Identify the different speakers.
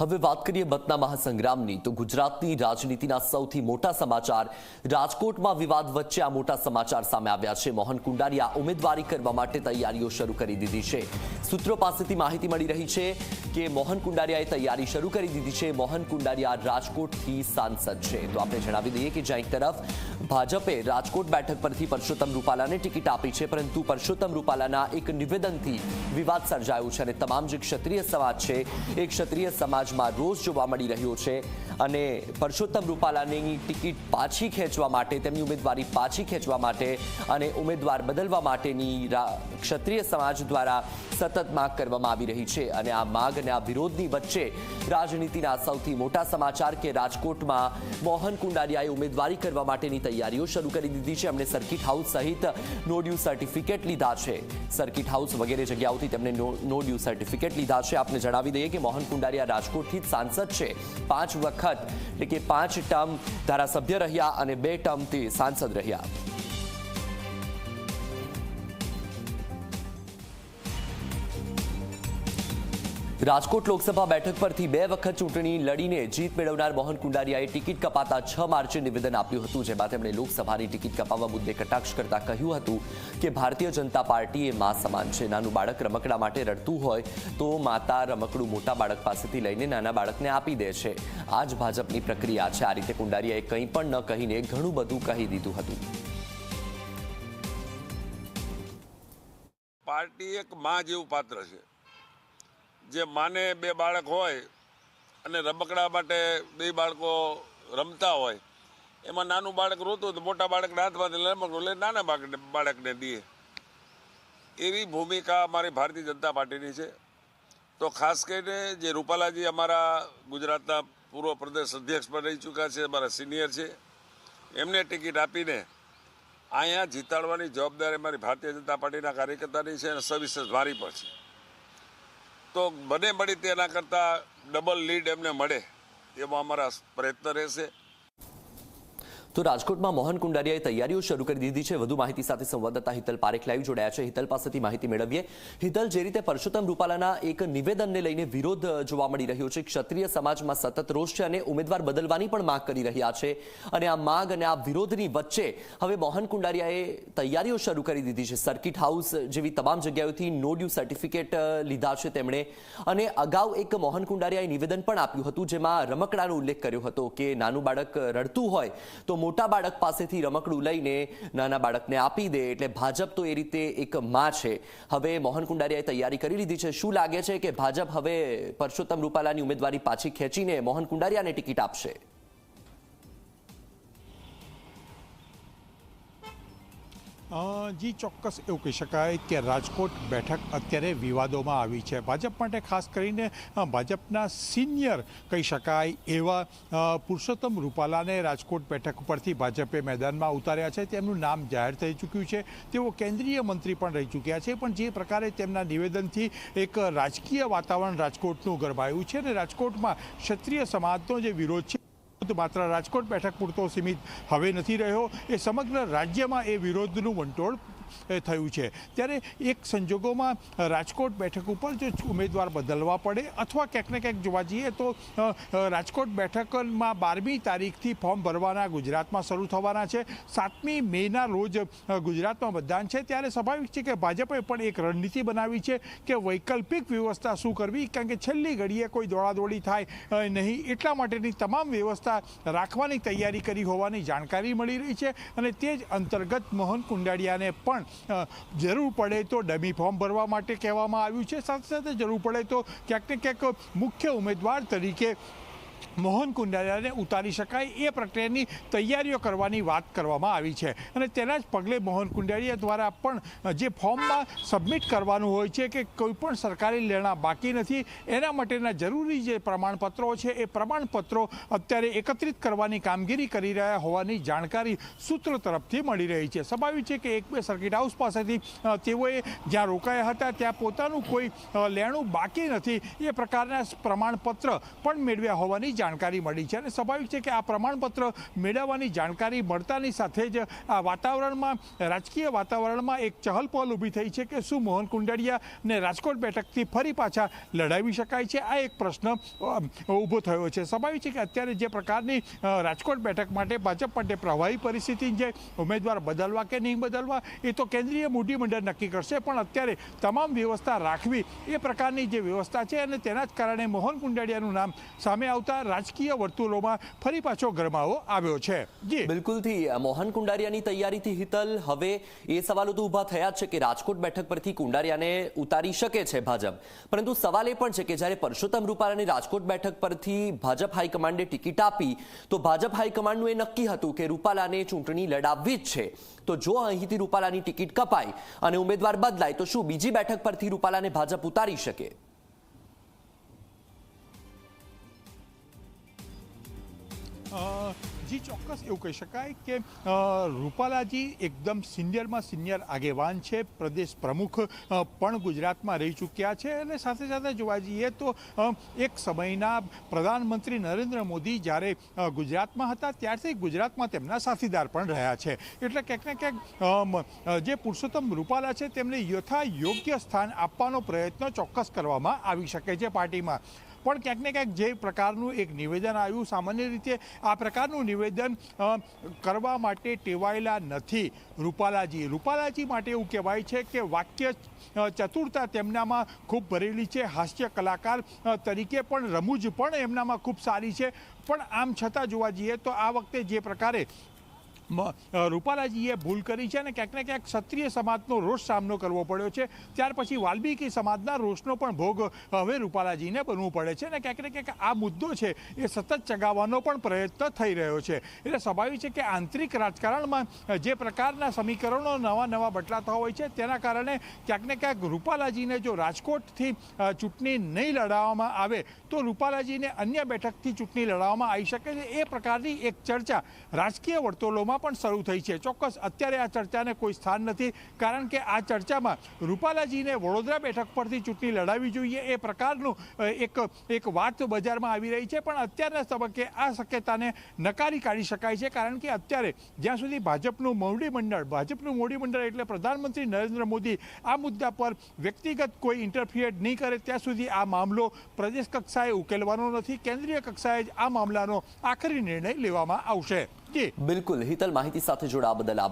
Speaker 1: હવે વાત કરીએ મતના મહાસંગ્રામની, તો ગુજરાતની રાજનીતિના સૌથી મોટા સમાચાર રાજકોટમાં વિવાદ વચ્ચે આ મોટા સમાચાર સામે આવ્યા છે. મોહન કુંડારીયા ઉમેદવારી કરવા માટે તૈયારીઓ શરૂ કરી દીધી છે. સૂત્રો પાસેથી માહિતી મળી રહી છે કે મોહન કુંડારિયાએ તૈયારી શરૂ કરી દીધી છે. મોહન કુંડારિયા રાજકોટથી સાંસદ છે. તો આપણે જણાવી દઈએ કે જ્યાં એક તરફ ભાજપે રાજકોટ બેઠક પરથી પરસોત્તમ રૂપાલાને ટિકિટ આપી છે, પરંતુ પરસોત્તમ રૂપાલાના એક નિવેદનથી વિવાદ સર્જાયો છે અને તમામ જે ક્ષત્રિય સમાજ છે, એ ક્ષત્રિય સમાજમાં રોષ જોવા મળી રહ્યો છે. અને પરસોત્તમ રૂપાલાની ટિકિટ પાછી ખેંચવા માટે, તેમની ઉમેદવારી પાછી ખેંચવા માટે અને ઉમેદવાર બદલવા માટેની ક્ષત્રિય સમાજ દ્વારા સતત માંગ કરવામાં આવી રહી છે. અને આ માંગ અને આ વિરોધની વચ્ચે રાજનીતિના સૌથી મોટા સમાચાર કે રાજકોટમાં મોહન કુંડારિયાએ ઉમેદવારી કરવા માટેની તૈયારીઓ શરૂ કરી દીધી છે. એમણે સર્કિટ હાઉસ સહિત નો ડ્યુ સર્ટિફિકેટ લીધા છે. સર્કિટ હાઉસ વગેરે જગ્યાઓથી તેમણે નો ડ્યુ સર્ટિફિકેટ લીધા છે. આપને જણાવી દઈએ કે મોહન કુંડારિયા રાજકોટથી જ સાંસદ છે. પાંચ વખત એટલે કે પાંચ ટર્મ ધારાસભ્ય રહ્યા અને બે ટર્મથી સાંસદ રહ્યા. રાજકોટ લોકસભા બેઠક પરથી બે વખત ચૂંટણી લડીને જીત મેળવનાર મોહન કુંડારિયાએ ટિકિટ કપાતા છ માર્ચે નિવેદન આપ્યું હતું, જેમાં તેમણે લોકસભાની ટિકિટ કપાવવા મુદ્દે કટાક્ષ કરતા કહ્યું હતું કે ભારતીય જનતા પાર્ટી એ મા સમાન છે. નાનું બાળક રમકડા માટે રડતું હોય તો માતા રમકડું મોટા બાળક પાસેથી લઈને નાના બાળકને આપી દે છે. આ જ ભાજપની પ્રક્રિયા છે. આ રીતે કુંડારિયાએ કંઈ પણ ન કહીને ઘણું બધું કહી દીધું હતું.
Speaker 2: પાર્ટી એક મા જેવું પાત્ર છે. જે માને બે બાળક હોય અને રમકડા માટે બે બાળકો રમતા હોય, એમાં નાનું બાળક રોતું તો મોટા બાળકના હાથમાંથી રમકડું લે નાના બાળકને બાળકને દે. એવી ભૂમિકા અમારી ભારતીય જનતા પાર્ટીની છે. તો ખાસ કરીને જે રૂપાલાજી અમારા ગુજરાતના પૂર્વ પ્રદેશ અધ્યક્ષ પણ રહી ચૂક્યા છે, અમારા સિનિયર છે. એમને ટિકિટ આપીને અહીંયા જીતાડવાની જવાબદારી અમારી ભારતીય જનતા પાર્ટીના કાર્યકર્તાની છે અને સવિશેષ મારી પણ છે. તો બને મળી તેના કરતાં ડબલ લીડ એમને મળે. એમાં અમારા પ્રયત્ન રહેશે.
Speaker 1: તો રાજકોટમાં મોહન કુંડારિયાએ તૈયારીઓ શરૂ કરી દીધી છે. વધુ માહિતી સાથે સંવાદદાતા હિતલ પારેખ લાઈવ જોડાયા છે. હિતલ પાસેથી માહિતી મેળવીએ. હિતલ, જે રીતે પરસોત્તમ રૂપાલાના એક નિવેદનને લઈને વિરોધ જોવા મળી રહ્યો છે, ક્ષત્રિય સમાજમાં સતત રોષ છે અને ઉમેદવાર બદલવાની પણ માંગ કરી રહ્યા છે. અને આ માંગ અને આ વિરોધની વચ્ચે હવે મોહન કુંડારિયાએ તૈયારીઓ શરૂ કરી દીધી છે. સર્કિટ હાઉસ જેવી તમામ જગ્યાઓથી નો ડ્યુ સર્ટિફિકેટ લીધા છે તેમણે. અને અગાઉ એક મોહન કુંડારિયાએ નિવેદન પણ આપ્યું હતું, જેમાં રમકડાનો ઉલ્લેખ કર્યો હતો કે નાનું બાળક રડતું હોય તો મોટા બાળક પાસેથી રમકડું લઈને નાના બાળકને આપી દે એટલે ભાજપ તો એ રીતે એક માં છે. હવે મોહન કુંડારિયાએ તૈયારી કરી લીધી છે. શું લાગે છે કે ભાજપ હવે પરસોત્તમ રૂપાલાની ઉમેદવારી પાછી ખેંચીને મોહન કુંડારિયાને ટિકિટ આપશે?
Speaker 3: જી, ચોક્કસ એવું કહી શકાય કે રાજકોટ બેઠક અત્યારે વિવાદોમાં આવી છે. ભાજપ માટે ખાસ કરીને ભાજપના સિનિયર કહી શકાય એવા પુરુષોત્તમ રૂપાલાને રાજકોટ બેઠક ઉપરથી ભાજપે મેદાનમાં ઉતાર્યા છે. તેમનું નામ જાહેર થઈ ચૂક્યું છે. તેઓ કેન્દ્રીય મંત્રી પણ રહી ચૂક્યા છે, પણ જે પ્રકારે તેમના નિવેદનથી એક રાજકીય વાતાવરણ રાજકોટનું ગરમાયું છે અને રાજકોટમાં ક્ષત્રિય સમાજનો જે વિરોધ છે તો માત્ર રાજકોટ બેઠક પૂરતો સીમિત હવે નથી રહ્યો. એ સમગ્ર રાજ્યમાં એ વિરોધનું વંટોળ થયું છે. ત્યારે એક સંજોગોમાં રાજકોટ બેઠક ઉપર જો ઉમેદવાર બદલવા પડે અથવા ક્યાંક ને ક્યાંક જોવા જઈએ તો રાજકોટ બેઠકમાં બારમી તારીખથી ફોર્મ ભરવાના ગુજરાતમાં શરૂ થવાના છે. સાતમી મેના રોજ ગુજરાતમાં મતદાન છે. ત્યારે સ્વાભાવિક છે કે ભાજપે પણ એક રણનીતિ બનાવી છે કે વૈકલ્પિક વ્યવસ્થા શું કરવી? કારણ કે છેલ્લી ઘડીએ કોઈ દોડાદોડી થાય નહીં. એટલા માટેની તમામ વ્યવસ્થા રાખવાની તૈયારી કરી હોવાની જાણકારી મળી રહી છે અને તે જ અંતર્ગત મોહન કુંડાડિયાને પણ અ, જરૂર પડે તો ડમી ફોર્મ ભરવા માટે કહેવામાં આવ્યું છે. સાથે સાથે જરૂર પડે તો ક્યાંક ને ક્યાંક મુખ્ય ઉમેદવાર તરીકે મોહન કુંડારિયાને ઉતારી શકાય એ પ્રક્રિયાની તૈયારીઓ કરવાની વાત કરવામાં આવી છે. અને તેના જ પગલે મોહન કુંડારિયા દ્વારા પણ જે ફોર્મમાં સબમિટ કરવાનું હોય છે કે કોઈ પણ સરકારી લેણા બાકી નથી, એના માટેના જરૂરી જે પ્રમાણપત્રો છે, એ પ્રમાણપત્રો અત્યારે એકત્રિત કરવાની કામગીરી કરી રહ્યા હોવાની જાણકારી સૂત્રો તરફથી મળી રહી છે. સ્વાભાવિક છે કે એક બે સર્કિટ હાઉસ પાસેથી તેઓએ જ્યાં રોકાયા હતા, ત્યાં પોતાનું કોઈ લેણું બાકી નથી, એ પ્રકારના પ્રમાણપત્ર પણ મેળવ્યા હોવાની હોવાની જાણકારી મળી છે અને સ્વાભાવિક છે કે આ પ્રમાણપત્ર મેળવવાની જાણકારી મળતાની સાથે જ આ વાતાવરણમાં, રાજકીય વાતાવરણમાં એક ચહલપહલ ઊભી થઈ છે કે શું મોહન કુંડારિયા ને રાજકોટ બેઠકથી ફરી પાછા લડાવી શકાય છે? આ એક પ્રશ્ન ઊભો થયો છે. સ્વાભાવિક છે કે અત્યારે જે પ્રકારની રાજકોટ બેઠક માટે ભાજપ માટે પ્રવાહી પરિસ્થિતિ છે ઉમેદવાર બદલવા કે નહીં બદલવા, એ તો કેન્દ્રીય મંડળ નક્કી કરશે. પણ અત્યારે તમામ વ્યવસ્થા રાખવી એ પ્રકારની જે વ્યવસ્થા છે અને તેના જ કારણે મોહન કુંડારિયાનું નામ સામે આવતા રાજકીય વર્તુળોમાં ફરી પાછો ગરમાવો આવ્યો છે. જી.
Speaker 1: બિલકુલથી મોહન કુંડારિયાની તૈયારીથી હિતલ. હવે એ સવાલો તો ઊભા થયા છે કે રાજકોટ બેઠક પરથી કુંડારિયાને ઉતારી શકે છે ભાજપ. પરંતુ સવાલ એ પણ છે કે જ્યારે પરસોત્તમ રૂપાલાને રાજકોટ બેઠક પરથી ભાજપ હાઈકમાન્ડે ટિકિટ આપી, તો ભાજપ હાઈકમાન્ડનું એ નક્કી હતું કે રૂપાલાને ચૂંટણી લડાવવી જ છે. તો જો અહીંથી રૂપાલાની ટિકિટ કપાય અને ઉમેદવાર બદલાય, તો શું બીજી બેઠક પરથી રૂપાલાને ભાજપ ઉતારી શકે?
Speaker 3: જી, ચોક્કસ એવું કહી શકાય કે રૂપાલાજી એકદમ સિનિયરમાં સિનિયર આગેવાન છે, પ્રદેશ પ્રમુખ પણ ગુજરાતમાં રહી ચૂક્યા છે અને સાથે સાથે જોવા જઈએ તો એક સમયના પ્રધાનમંત્રી નરેન્દ્ર મોદી જ્યારે ગુજરાતમાં હતા ત્યારથી ગુજરાતમાં તેમના સાથીદાર પણ રહ્યા છે. એટલે ક્યાંક ને ક્યાંક જે પુરુષોત્તમ રૂપાલા છે તેમને યથા યોગ્ય સ્થાન આપવાનો પ્રયત્ન ચોક્કસ કરવામાં આવી શકે છે પાર્ટીમાં. પણ ક્યાંક ને ક્યાંક જે પ્રકારનું એક નિવેદન આવ્યું, સામાન્ય રીતે આ પ્રકારનું નિવેદન કરવા માટે ટેવાયેલા નથી રૂપાલાજી. રૂપાલાજી માટે એવું કહેવાય છે કે વાક્ય ચતુરતા તેમનામાં ખૂબ ભરેલી છે. હાસ્ય કલાકાર તરીકે પણ રમૂજ પણ એમનામાં ખૂબ સારી છે. પણ આમ છતાં જોવા જઈએ તો આ વખતે જે પ્રકારે રૂપાલાજીએ ભૂલ કરી છે અને ક્યાંક ને ક્યાંક ક્ષત્રિય સમાજનો રોષ સામનો કરવો પડ્યો છે. ત્યાર પછી વાલ્મીકી સમાજના રોષનો પણ ભોગ હવે રૂપાલાજીને બનવું પડે છે અને ક્યાંક ને ક્યાંક આ મુદ્દો છે એ સતત ચગાવવાનો પણ પ્રયત્ન થઈ રહ્યો છે. એટલે સ્વાભાવિક છે કે આંતરિક રાજકારણમાં જે પ્રકારના સમીકરણો નવા નવા બદલાતા હોય છે તેના કારણે ક્યાંક ને ક્યાંક રૂપાલાજીને જો રાજકોટથી ચૂંટણી નહીં લડાવવામાં આવે, તો રૂપાલાજીને અન્ય બેઠકથી ચૂંટણી લડાવવામાં આવી શકે છે. એ પ્રકારની એક ચર્ચા રાજકીય વર્તુળોમાં પણ શરૂ થઈ છે. ચોક્કસ અત્યારે આ ચર્ચાને કોઈ સ્થાન નથી, કારણ કે આ ચર્ચામાં રૂપાલાજીને વડોદરા બેઠક પરથી ચૂંટણી લડાવવી જોઈએ એ પ્રકારનું એક એક વાત બજારમાં આવી રહી છે. પણ અત્યારના તબક્કે આ શક્યતાને નકારી કાઢી શકાય છે, કારણ કે અત્યારે જ્યાં સુધી ભાજપનું મોવડી મંડળ, ભાજપનું મોવડી મંડળ એટલે પ્રધાનમંત્રી નરેન્દ્ર મોદી, આ મુદ્દા પર વ્યક્તિગત કોઈ ઇન્ટરફિયર નહીં કરે, ત્યાં સુધી આ મામલો પ્રદેશ કક્ષાએ ઉકેલવાનો નથી. કેન્દ્રીય કક્ષાએ જ આ મામલાનો આખરી નિર્ણય લેવામાં આવશે.
Speaker 1: બિલકુલ. હિતલ માહિતી સાથે જોડાવા બદલ આભાર.